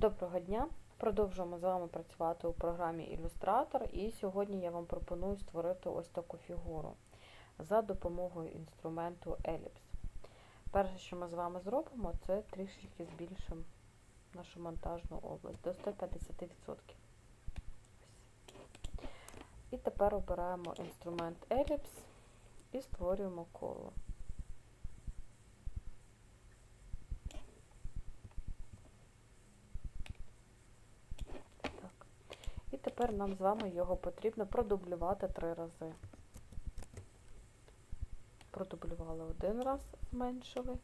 Доброго дня! Продовжуємо з вами працювати у програмі Ілюстратор, і сьогодні я вам пропоную створити ось таку фігуру за допомогою інструменту Ellipse. Перше, що ми з вами зробимо, це трішечки збільшимо нашу монтажну область до 150%. Ось. І тепер обираємо інструмент Ellipse і створюємо коло. Так. І тепер нам з вами його потрібно продублювати три рази. Продублювали один раз, зменшили.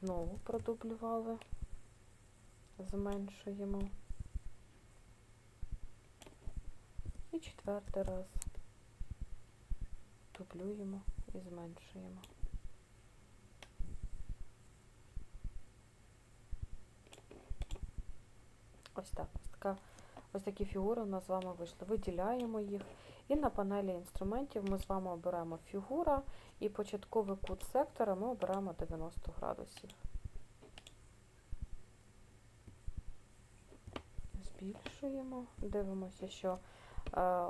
Знову продублювали, зменшуємо. І четвертий раз дублюємо і зменшуємо. Ось так. Ось така, ось такі фігури у нас з вами вийшли. Виділяємо їх. І на панелі інструментів ми з вами обираємо фігура і початковий кут сектора ми обираємо 90 градусів. Збільшуємо, дивимося, що е,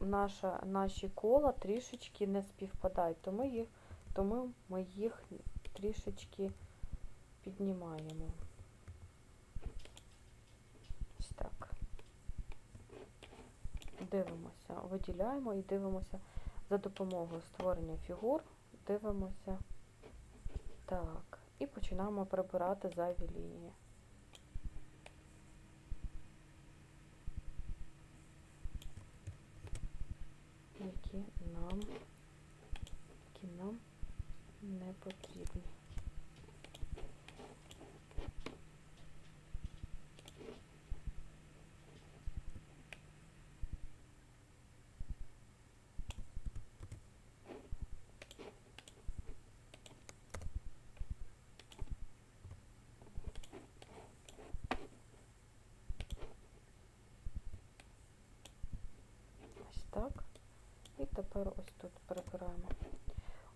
наша, наші кола трішечки не співпадають, тому, їх, тому ми їх трішечки піднімаємо. Ось так. Дивимося, виділяємо і дивимося за допомогою створення фігур, дивимося. Так, і починаємо прибирати зайві лінії. Які нам, які нам не потрібні. Ось так. І тепер ось тут перебираємо.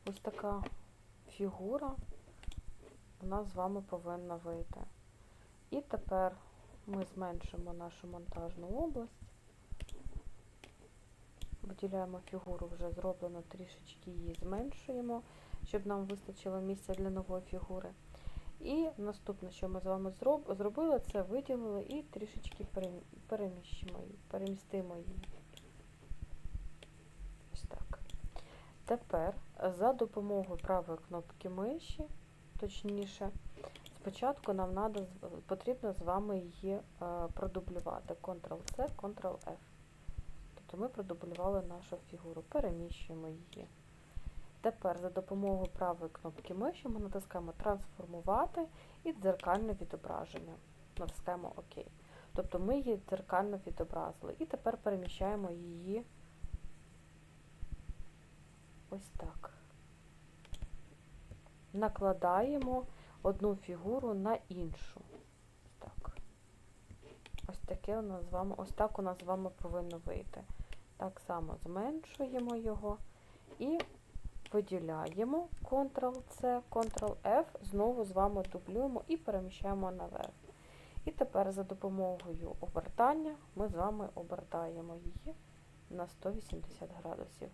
Ось така фігура нас з вами повинна вийти. І тепер ми зменшимо нашу монтажну область. Виділяємо фігуру, вже зроблено, трішечки її зменшуємо, щоб нам вистачило місця для нової фігури. І наступне, що ми з вами зробили, це виділили і трішечки переміщимо її, перемістимо її. Ось так. Тепер за допомогою правої кнопки миші, точніше, спочатку нам надо, потрібно з вами її продублювати. Ctrl-C, Ctrl-F. Тобто ми продублювали нашу фігуру, переміщуємо її. Тепер за допомогою правої кнопки миші ми натискаємо Трансформувати і дзеркальне відображення. Натискаємо ОК. Тобто ми її дзеркально відобразили. І тепер переміщаємо її ось так. Накладаємо одну фігуру на іншу. Так. Ось таке у нас з вами, ось так у нас з вами повинно вийти. Так само зменшуємо його і виділяємо Ctrl-C, Ctrl-F, знову з вами дублюємо і переміщаємо наверх. І тепер за допомогою обертання ми з вами обертаємо її на 180 градусів.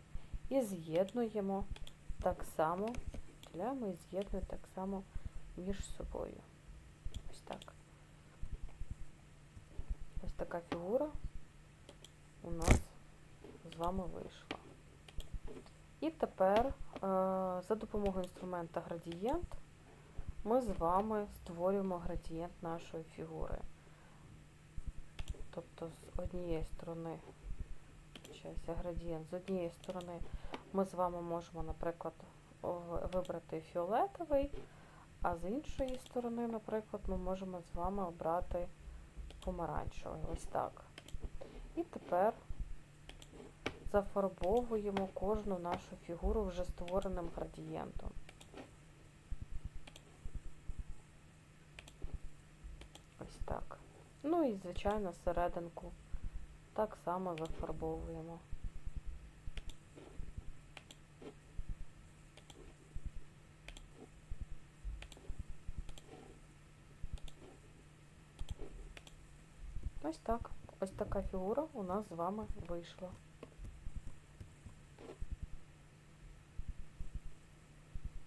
І з'єднуємо так само, виділяємо і з'єднуємо так само між собою. Ось так. Ось така фігура у нас з вами вийшла. І тепер за допомогою інструмента градієнт ми з вами створюємо градієнт нашої фігури. Тобто з однієї сторони, градієнт, з однієї сторони ми з вами можемо, наприклад, вибрати фіолетовий, а з іншої сторони, наприклад, ми можемо з вами обрати помаранчевий. Ось так. І тепер зафарбовуємо кожну нашу фігуру вже створеним градієнтом. Ось так. Ну і, звичайно, серединку так само вифарбовуємо. Ось так. Ось така фігура у нас з вами вийшла.